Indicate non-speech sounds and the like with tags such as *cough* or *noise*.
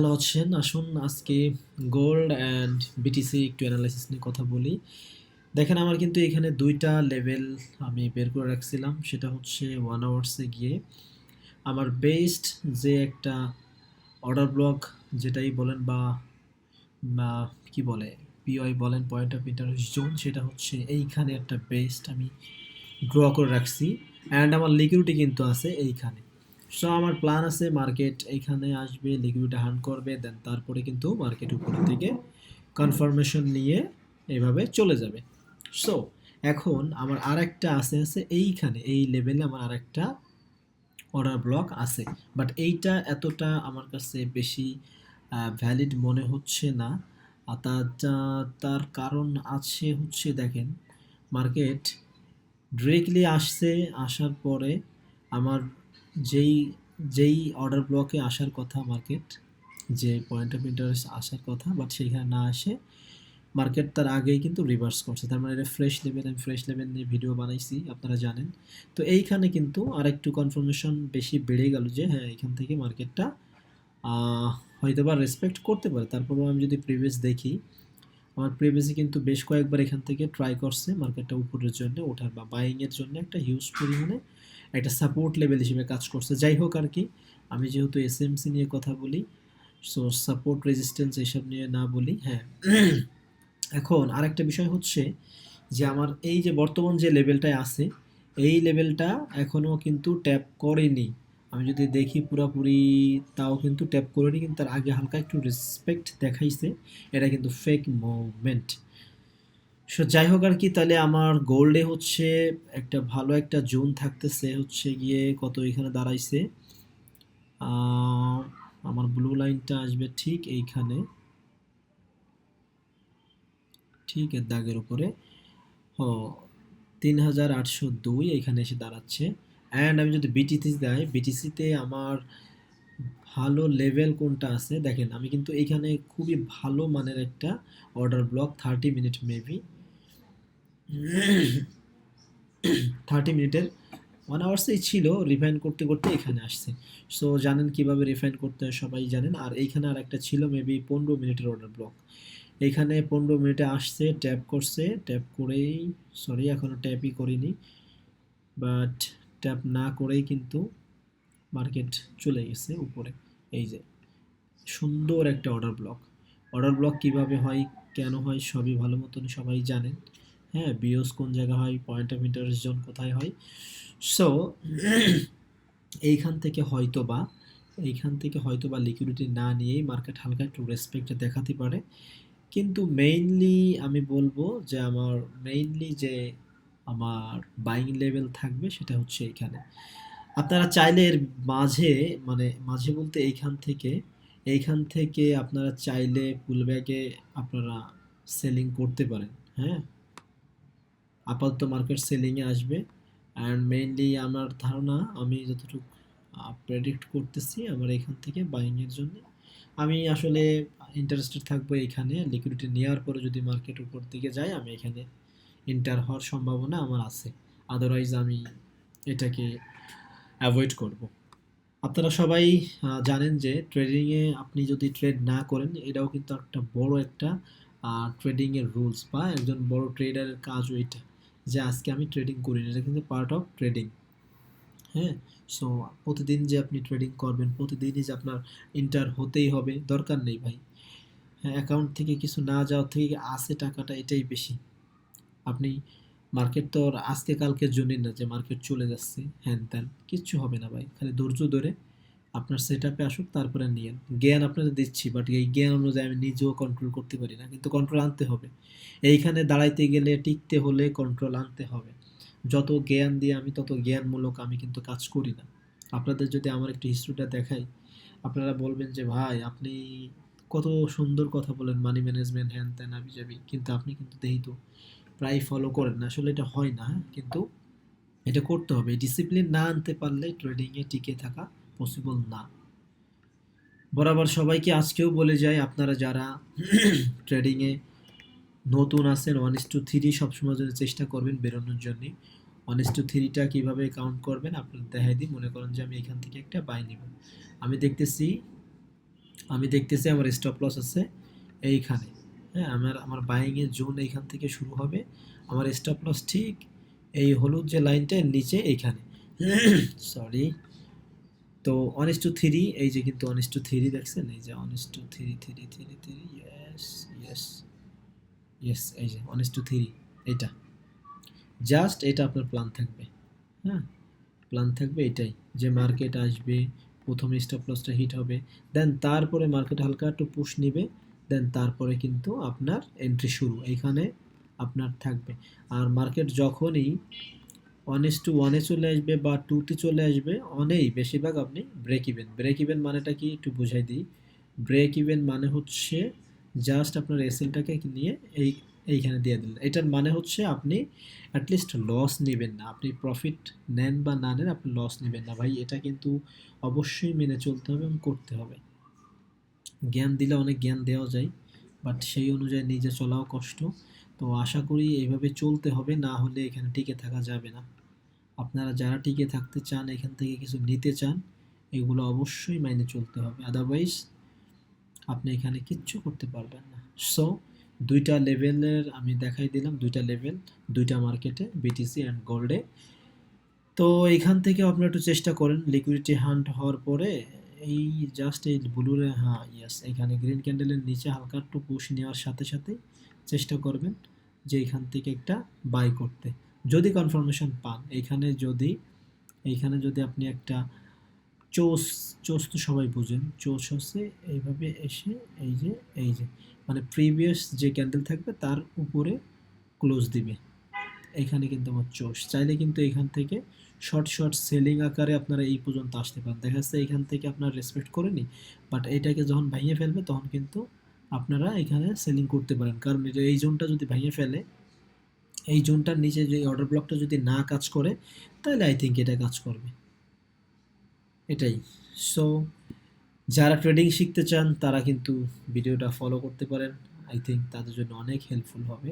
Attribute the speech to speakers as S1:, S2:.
S1: ভালো আছেন? আসুন আজকে গোল্ড অ্যান্ড বিটিসি একটু অ্যানালাইসিস নিয়ে কথা বলি। দেখেন, আমার কিন্তু এখানে দুইটা লেভেল আমি বের করে রাখছিলাম। সেটা হচ্ছে ওয়ান আওয়ার্সে গিয়ে। আমার বেস্ট যে একটা অর্ডার ব্লক যেটাই বলেন বা কি বলে পিওআই বলেন পয়েন্ট অফ ইন্টারেস্ট জোন সেটা হচ্ছে এইখানে একটা বেস্ট আমি ড্র করে রাখছি। অ্যান্ড আমার লিকুইডিটি কিন্তু আছে এইখানে। সো আমার প্ল্যান আছে মার্কেট এইখানে আসবে লিকুইডিটি হার্ন করবে দেন তারপরে কিন্তু মার্কেট উপর থেকে কনফার্মেশন নিয়ে এভাবে চলে যাবে। সো এখন আমার আরেকটা আছে আছে এইখানে, এই লেভেলে আমার আরেকটা অর্ডার ব্লক আছে। বাট এইটা এতটা আমার কাছে বেশি ভ্যালিড মনে হচ্ছে না। আর তার কারণ আছে হচ্ছে দেখেন মার্কেট ডিরেক্টলি আসছে, আসার পরে আমার যেই যেই অর্ডার ব্লকে আসার কথা মার্কেট যে পয়েন্ট অফ ইন্টারেস্ট আসার কথা বাট সেইখানে না আসে মার্কেট তার আগেই কিন্তু রিভার্স করছে। তার মানে এটা ফ্রেশ লেভেল আমি ফ্রেশ লেভেল নিয়ে ভিডিও বানাইছি, আপনারা জানেন। তো এইখানে কিন্তু আরেকটু কনফার্মেশন বেশি বেড়ে গেল যে হ্যাঁ এখান থেকে মার্কেটটা হয়তো বা রেসপেক্ট করতে পারে। তারপরেও আমি যদি প্রিভিয়াস দেখি আমার প্রিভিয়াসে কিন্তু বেশ কয়েকবার এখান থেকে ট্রাই করছে মার্কেটটা উপরের জন্য ওঠার বা বাইংয়ের জন্য একটা হিউজ পরিমাণে একটা সাপোর্ট লেভেল হিসেবে কাজ করছে। যাই হোক আর কি, আমি যেহেতু এসএমসি নিয়ে কথা বলি সো সাপোর্ট রেজিস্ট্যান্স এসব নিয়ে না বলি হ্যাঁ। এখন আরেকটা বিষয় হচ্ছে যে আমার এই যে বর্তমান যে লেভেলটায় আছে, এই লেভেলটা এখনও কিন্তু ট্যাপ করেনি। আমি যদি দেখি পুরাপুরি, তাও কিন্তু ট্যাপ করেনি, কিন্তু তার আগে হালকা একটু রেসপেক্ট দেখাইছে। এটা কিন্তু ফেক মুভমেন্ট সো যাই হোক আর কি, তাহলে আমার গোল্ডে হচ্ছে একটা ভালো একটা জোন থাকতেছে, হচ্ছে গিয়ে কত এখানে দাঁড়াইছে। আমার ব্লু লাইনটা আসবে ঠিক এইখানে। ঠিক এর দাগের উপরে। ও তিন হাজার আটশো দুই এখানে এসে দাঁড়াচ্ছে। অ্যান্ড আমি যদি বিটিসি দেয় বিটিসিতে আমার ভালো লেভেল কোনটা আছে? দেখেন, আমি কিন্তু এইখানে খুবই ভালো মানের একটা order block thirty minute maybe thirty মিনিটের ওয়ান আওয়ার্সেই ছিল রিফাইন করতে করতে এখানে আসছে। সো জানেন কীভাবে রিফাইন করতে হয় সবাই জানেন। আর এইখানে আর একটা ছিল মেবি পনেরো মিনিটের অর্ডার ব্লক এইখানে পনেরো মিনিটে আসছে ট্যাপ করছে। ট্যাপ করেই সরি এখনও ট্যাপই করিনি। বাট ট্যাপ না করেই কিন্তু মার্কেট চলে গেছে উপরে। এই যে, সুন্দর একটা অর্ডার ব্লক অর্ডার ব্লক কীভাবে হয়, কেন হয়, সবই ভালো মতন সবাই জানেন। হ্যাঁ বিওস কোন জায়গা হয় পয়েন্ট অফ ইন্টারেস্ট জোন কোথায় হয়। সো এইখান থেকে হয়তো বা এইখান থেকে হয়তো বা লিকুইডিটি না নিয়েই মার্কেট হালকা একটু রেসপেক্ট দেখাতে পারে। কিন্তু মেইনলি আমি বলব যে, আমার মেইনলি যে আমার বাইং লেভেল থাকবে সেটা হচ্ছে এইখানে আপনারা চাইলে এর মাঝে মানে মাঝে বলতে এইখান থেকে এইখান থেকে আপনারা চাইলে পুলব্যাকে আপনারা সেলিং করতে পারেন হ্যাঁ? আপাতত মার্কেট সেলিংয়ে আসবে। অ্যান্ড মেইনলি আমার ধারণা, আমি যতটুকু প্রেডিক্ট করতেছি আমার এখান থেকে বাইংয়ের জন্য। আমি আসলে ইন্টারেস্টেড থাকব এখানে লিকুইডিটি নেওয়ার পরে যদি মার্কেট উপর দিকে যায়, আমি এখানে এন্টার হওয়ার সম্ভাবনা আমার আছে। আদারওয়াইজ আমি এটাকে অ্যাভয়েড করব। আপনারা সবাই জানেন যে ট্রেডিংয়ে আপনি যদি ট্রেড না করেন, এটাও কিন্তু একটা বড় একটা ট্রেডিংয়ের রুলস বা একজন বড় ট্রেডারের কাজও এটা যে আজকে আমি ট্রেডিং করি না, এটা কিন্তু পার্ট অফ ট্রেডিং হ্যাঁ? সো প্রতিদিন যে আপনি ট্রেডিং করবেন, প্রতিদিনই যে আপনার ইন্টার হতেই হবে, দরকার নেই ভাই। হ্যাঁ অ্যাকাউন্ট থেকে কিছু না যাওয়ার থেকে আসে টাকাটা এটাই বেশি। আপনি মার্কেট তো আর আজকে কালকের জন্যই না যে মার্কেট চলে যাচ্ছে, হ্যান ত্যান, কিচ্ছু হবে না ভাই। খালি ধৈর্য ধরে আপনার সেট আপে আসুক, তারপরে নিয়েন। জ্ঞান আপনাদের দিচ্ছি বাট এই জ্ঞান অনুযায়ী আমি নিজেও কন্ট্রোল করতে পারি না, কিন্তু কন্ট্রোল আনতে হবে। এইখানে দাঁড়াইতে গেলে, টিকতে হলে কন্ট্রোল আনতে হবে। যত জ্ঞান দিয়ে আমি তত জ্ঞানমূলক আমি কিন্তু কাজ করি না। আপনাদের যদি আমার একটু হিস্ট্রিটা দেখাই, আপনারা বলবেন যে, ভাই, আপনি কত সুন্দর কথা বলেন মানি ম্যানেজমেন্ট হ্যান ত্যান আবি যাবি কিন্তু আপনি কিন্তু দেই তো। প্রায় ফলো করেন না, আসলে এটা হয় না? কিন্তু এটা করতে হবে। ডিসিপ্লিন না আনতে পারলে ট্রেডিংয়ে টিকে থাকা পসিবল না। বরাবর সবাইকে আজকেও বলে যাই, আপনারা যারা *clears throat* ট্রেডিংয়ে নতুন আছেন ওয়ান ইস টু থ্রি সবসময় জন্য চেষ্টা করবেন বেরোনোর জন্য। ওয়ান ইস টু থ্রিটা কীভাবে কাউন্ট করবেন, আপনার দেখাই দিই, মনে করেন যে আমি এখান থেকে একটা বাই নেব। আমি দেখতেছি আমি দেখতেছি আমার স্টপ লস আছে এইখানে। হ্যাঁ আমার আমার বাইংয়ের জোন এইখান থেকে শুরু হবে। আমার স্টপ লস ঠিক এই হলুদ যে লাইনটা নিচে এইখানে সরি *coughs* তো অনেস টু থ্রি এই যে কিন্তু অনেস টু থ্রি দেখছেন? এই যে ones two three three three three yes yes yes এই যে অনেস টু থ্রি এইটা জাস্ট এটা আপনার প্ল্যান থাকবে। হ্যাঁ প্ল্যান থাকবে এটাই যে মার্কেট আসবে, প্রথমে স্টপ লসটা হিট হবে দেন তারপরে মার্কেট হালকা একটু পুশ নেবে দেন তারপরে কিন্তু আপনার এন্ট্রি শুরু। এইখানে আপনার থাকবে। আর মার্কেট যখনই ওয়ান এস টু ওয়ানে চলে আসবে বা টুতে চলে আসবে অনেই বেশিরভাগ আপনি ব্রেক ইভেন ব্রেক ইভেন মানেটা কি? একটু বুঝাই দিই। ব্রেক ইভেন মানে হচ্ছে জাস্ট আপনার এসএলটাকে নিয়ে এই, এইখানে দিয়ে দিলেন। এটার মানে হচ্ছে আপনি অ্যাটলিস্ট লস নেবেন না। আপনি প্রফিট নেন বা না নেন, আপনি লস নেবেন না। ভাই, এটা কিন্তু অবশ্যই মেনে চলতে হবে এবং করতে হবে। জ্ঞান দিলে অনেক জ্ঞান দেওয়া যায় বাট সেই অনুযায়ী নিজে চলাও কষ্ট। তো আশা করি এইভাবে চলতে হবে, না হলে এখানে টিকে থাকা যাবে না। আপনারা যারা টিকে থাকতে চান, এখান থেকে কিছু নিতে চান, এগুলো অবশ্যই মাইনে চলতে হবে। আদারওয়াইজ আপনি এখানে কিচ্ছু করতে পারবেন না। সো দুইটা লেভেলের আমি দেখাই দিলাম, দুইটা লেভেল দুইটা মার্কেটে বিটিসি অ্যান্ড গোল্ডে তো এখান থেকে আপনারা একটু চেষ্টা করেন লিকুইডিটি হান্ট হওয়ার পরে এই জাস্ট এই ব্লুরে হ্যাঁ ইয়েস এখানে গ্রিন ক্যান্ডেলের নিচে হালকা একটু পুশ নেওয়ার সাথে সাথে চেষ্টা করবেন যে এখান থেকে একটা বাই করতে। যদি কনফার্মেশন পান এইখানে যদি এইখানে যদি আপনি একটা চোস চোস তো সবাই বুঝেন, চোস হচ্ছে এইভাবে এসে এই যে এই যে মানে প্রিভিয়াস যে ক্যান্ডেল থাকবে তার উপরে ক্লোজ দিবে। এখানে কিন্তু আমার চোস চাইলে কিন্তু এখান থেকে শর্ট শর্ট সেলিং আকারে আপনারা এই পর্যন্ত আসতে পারেন। দেখা যাচ্ছে এখান থেকে আপনারা রেসপেক্ট করেনি বাট এটাকে যখন ভাঙিয়ে ফেলবে, তখন কিন্তু আপনারা এখানে সেলিং করতে পারেন। কারণ এই জোনটা যদি ভেঙে ফেলে, এই জোনটার নিচে যে অর্ডার ব্লকটা যদি না কাজ করে, তাহলে আই থিঙ্ক এটা কাজ করবে। এটাই। সো যারা ট্রেডিং শিখতে চান, তারা কিন্তু ভিডিওটা ফলো করতে পারেন। আই থিঙ্ক তাদের জন্য অনেক হেল্পফুল হবে।